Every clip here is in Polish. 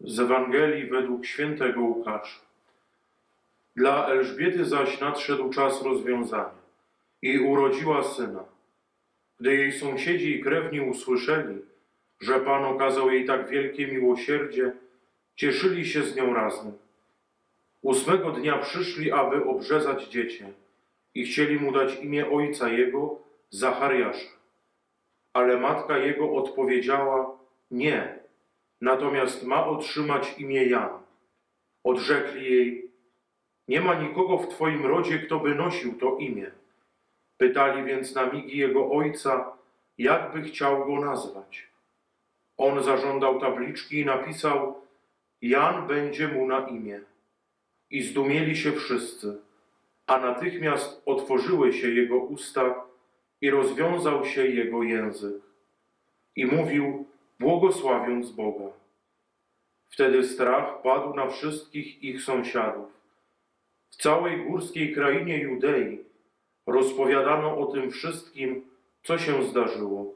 Z Ewangelii według świętego Łukasza. Dla Elżbiety zaś nadszedł czas rozwiązania i urodziła syna. Gdy jej sąsiedzi i krewni usłyszeli, że Pan okazał jej tak wielkie miłosierdzie, cieszyli się z nią razem. Ósmego dnia przyszli, aby obrzezać dziecię i chcieli mu dać imię ojca jego, Zachariasza. Ale matka jego odpowiedziała, nie, natomiast ma otrzymać imię Jan. Odrzekli jej, nie ma nikogo w twoim rodzie, kto by nosił to imię. Pytali więc na migi jego ojca, jak by chciał go nazwać. On zażądał tabliczki i napisał, Jan będzie mu na imię. I zdumieli się wszyscy, a natychmiast otworzyły się jego usta i rozwiązał się jego język. I mówił, błogosławiąc Boga. Wtedy strach padł na wszystkich ich sąsiadów. W całej górskiej krainie Judei rozpowiadano o tym wszystkim, co się zdarzyło.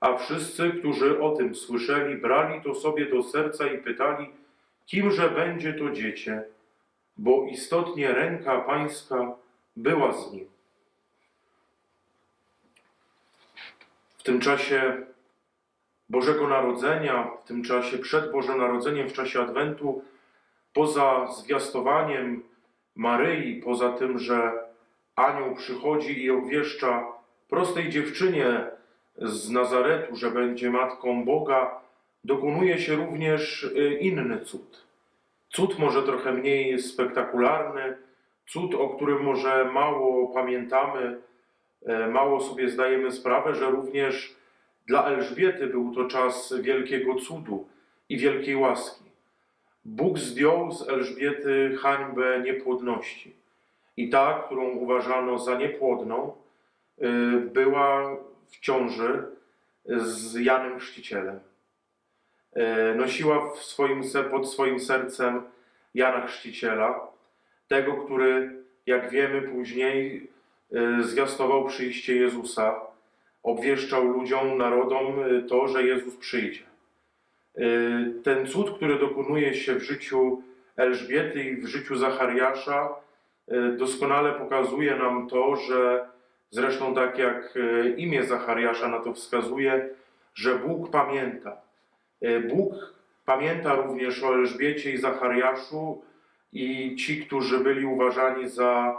A wszyscy, którzy o tym słyszeli, brali to sobie do serca i pytali, kimże będzie to dziecię, bo istotnie ręka pańska była z nim. W tym czasie Bożego Narodzenia, w tym czasie przed Bożym Narodzeniem, w czasie Adwentu, poza zwiastowaniem Maryi, poza tym, że anioł przychodzi i obwieszcza prostej dziewczynie z Nazaretu, że będzie matką Boga, dokonuje się również y, inny cud. Cud może trochę mniej spektakularny, cud, o którym może mało pamiętamy, e, mało sobie zdajemy sprawę, że również dla Elżbiety był to czas wielkiego cudu i wielkiej łaski. Bóg zdjął z Elżbiety hańbę niepłodności. I ta, którą uważano za niepłodną, y, była w ciąży z Janem Chrzcicielem. Y, Nosiła w swoim, pod swoim sercem Jana Chrzciciela, tego, który, jak wiemy później, y, zwiastował przyjście Jezusa, obwieszczał ludziom, narodom to, że Jezus przyjdzie. Ten cud, który dokonuje się w życiu Elżbiety i w życiu Zachariasza, doskonale pokazuje nam to, że zresztą tak jak y, imię Zachariasza na to wskazuje, że Bóg pamięta. Y, Bóg pamięta również o Elżbiecie i Zachariaszu i ci, którzy byli uważani za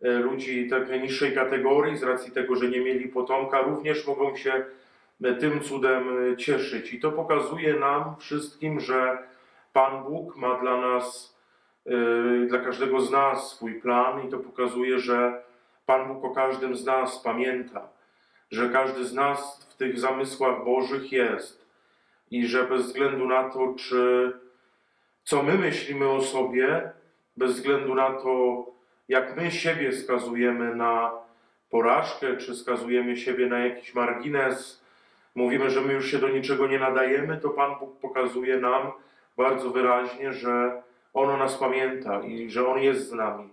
ludzi takiej niższej kategorii, z racji tego, że nie mieli potomka, również mogą się tym cudem cieszyć. I to pokazuje nam wszystkim, że Pan Bóg ma dla nas, dla każdego z nas swój plan, i to pokazuje, że Pan Bóg o każdym z nas pamięta, że każdy z nas w tych zamysłach Bożych jest i że bez względu na to, czy co my myślimy o sobie, bez względu na to, jak my siebie skazujemy na porażkę, czy skazujemy siebie na jakiś margines, mówimy, że my już się do niczego nie nadajemy, to Pan Bóg pokazuje nam bardzo wyraźnie, że On o nas pamięta i że On jest z nami.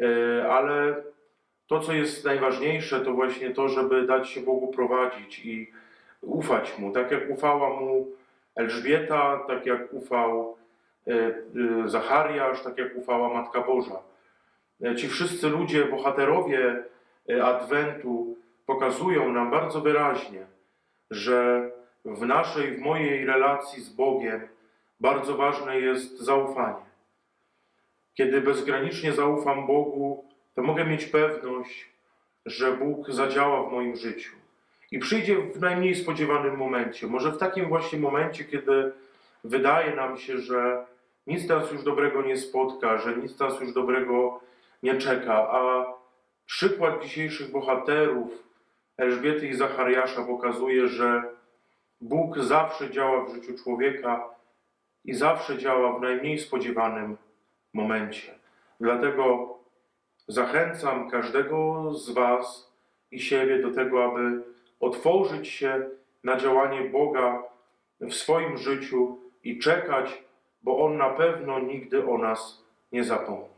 E, Ale to, co jest najważniejsze, to właśnie to, żeby dać się Bogu prowadzić i ufać Mu, tak jak ufała Mu Elżbieta, tak jak ufał e, e, Zachariasz, tak jak ufała Matka Boża. Ci wszyscy ludzie, bohaterowie Adwentu pokazują nam bardzo wyraźnie, że w naszej, w mojej relacji z Bogiem bardzo ważne jest zaufanie. Kiedy bezgranicznie zaufam Bogu, to mogę mieć pewność, że Bóg zadziała w moim życiu. I przyjdzie w najmniej spodziewanym momencie. Może w takim właśnie momencie, kiedy wydaje nam się, że nic nas już dobrego nie spotka, że nic nas już dobrego nie czeka. A przykład dzisiejszych bohaterów, Elżbiety i Zachariasza, pokazuje, że Bóg zawsze działa w życiu człowieka i zawsze działa w najmniej spodziewanym momencie. Dlatego zachęcam każdego z Was i siebie do tego, aby otworzyć się na działanie Boga w swoim życiu i czekać, bo On na pewno nigdy o nas nie zapomni.